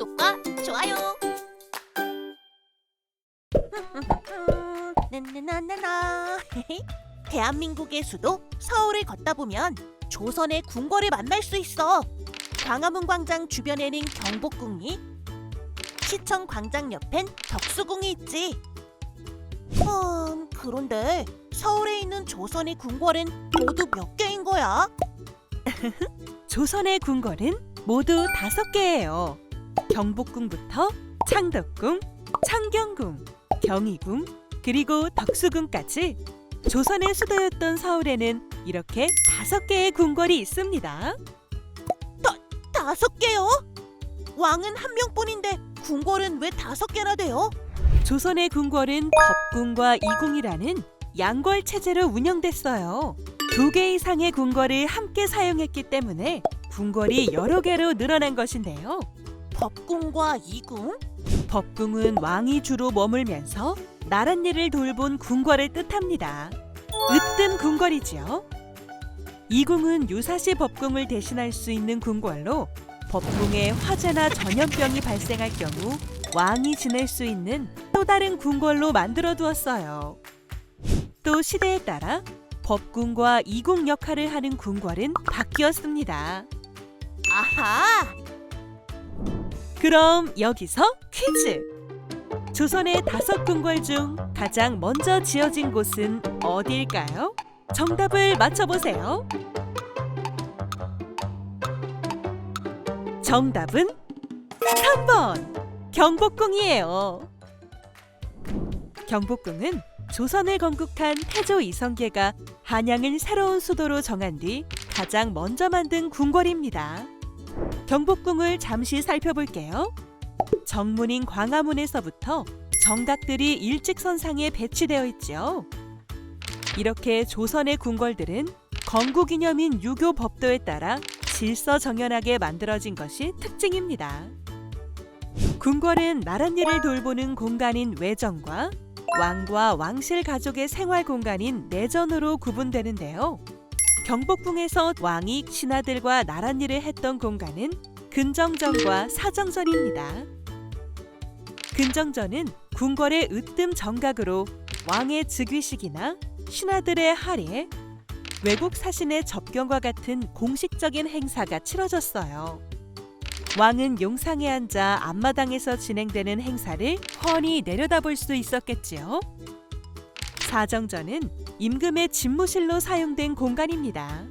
구독과 좋아요. 나나나나나. 대한민국의 수도 서울을 걷다 보면 조선의 궁궐을 만날 수 있어. 광화문 광장 주변에는 경복궁이, 시청 광장 옆엔 덕수궁이 있지. 음, 그런데 서울에 있는 조선의 궁궐은 모두 몇 개인 거야? 조선의 궁궐은 모두 다섯 개예요. 경복궁부터 창덕궁, 창경궁, 경희궁, 그리고 덕수궁까지 조선의 수도였던 서울에는 이렇게 다섯 개의 궁궐이 있습니다. 다섯 개요? 왕은 한 명뿐인데 궁궐은 왜 다섯 개나 돼요? 조선의 궁궐은 법궁과 이궁이라는 양궐 체제로 운영됐어요. 두 개 이상의 궁궐을 함께 사용했기 때문에 궁궐이 여러 개로 늘어난 것인데요. 법궁과 이궁? 법궁은 왕이 주로 머물면서 나랏 일을 돌본 궁궐을 뜻합니다. 으뜸 궁궐이지요. 이궁은 유사시 법궁을 대신할 수 있는 궁궐로 법궁에 화재나 전염병이 발생할 경우 왕이 지낼 수 있는 또 다른 궁궐로 만들어 두었어요. 또 시대에 따라 법궁과 이궁 역할을 하는 궁궐은 바뀌었습니다. 아하! 그럼 여기서 퀴즈! 조선의 다섯 궁궐 중 가장 먼저 지어진 곳은 어디일까요? 정답을 맞춰보세요. 정답은 3번 경복궁이에요. 경복궁은 조선을 건국한 태조 이성계가 한양을 새로운 수도로 정한 뒤 가장 먼저 만든 궁궐입니다. 경복궁을 잠시 살펴볼게요. 정문인 광화문에서부터 정각들이 일직선상에 배치되어 있지요. 이렇게 조선의 궁궐들은 건국기념인 유교 법도에 따라 질서 정연하게 만들어진 것이 특징입니다. 궁궐은 나랏 일을 돌보는 공간인 외정과 왕과 왕실 가족의 생활 공간인 내전으로 구분되는데요. 경복궁에서 왕이 신하들과 나랏일을 했던 공간은 근정전과 사정전입니다. 근정전은 궁궐의 으뜸 정각으로 왕의 즉위식이나 신하들의 할애, 외국 사신의 접견과 같은 공식적인 행사가 치러졌어요. 왕은 용상에 앉아 앞마당에서 진행되는 행사를 훤히 내려다볼 수 있었겠지요. 사정전은 임금의 집무실로 사용된 공간입니다.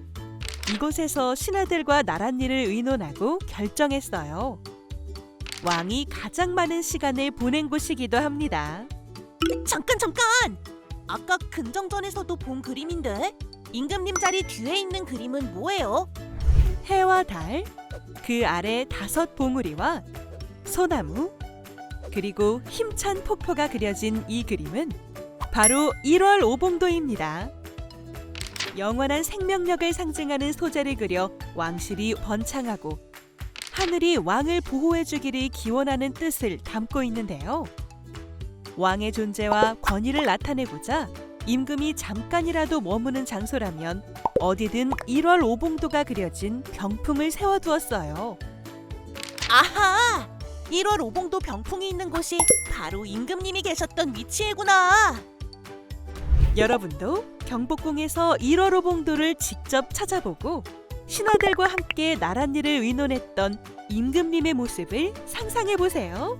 이곳에서 신하들과 나랏일을 의논하고 결정했어요. 왕이 가장 많은 시간을 보낸 곳이기도 합니다. 잠깐 잠깐! 아까 근정전에서도 본 그림인데 임금님 자리 뒤에 있는 그림은 뭐예요? 해와 달, 그 아래 다섯 봉우리와 소나무, 그리고 힘찬 폭포가 그려진 이 그림은 바로 1월 오봉도입니다. 영원한 생명력을 상징하는 소재를 그려 왕실이 번창하고 하늘이 왕을 보호해 주기를 기원하는 뜻을 담고 있는데요. 왕의 존재와 권위를 나타내고자 임금이 잠깐이라도 머무는 장소라면 어디든 1월 오봉도가 그려진 병풍을 세워두었어요. 아하! 1월 오봉도 병풍이 있는 곳이 바로 임금님이 계셨던 위치이구나. 여러분도 경복궁에서 1월 오봉도를 직접 찾아보고 신하들과 함께 나랏일을 의논했던 임금님의 모습을 상상해 보세요.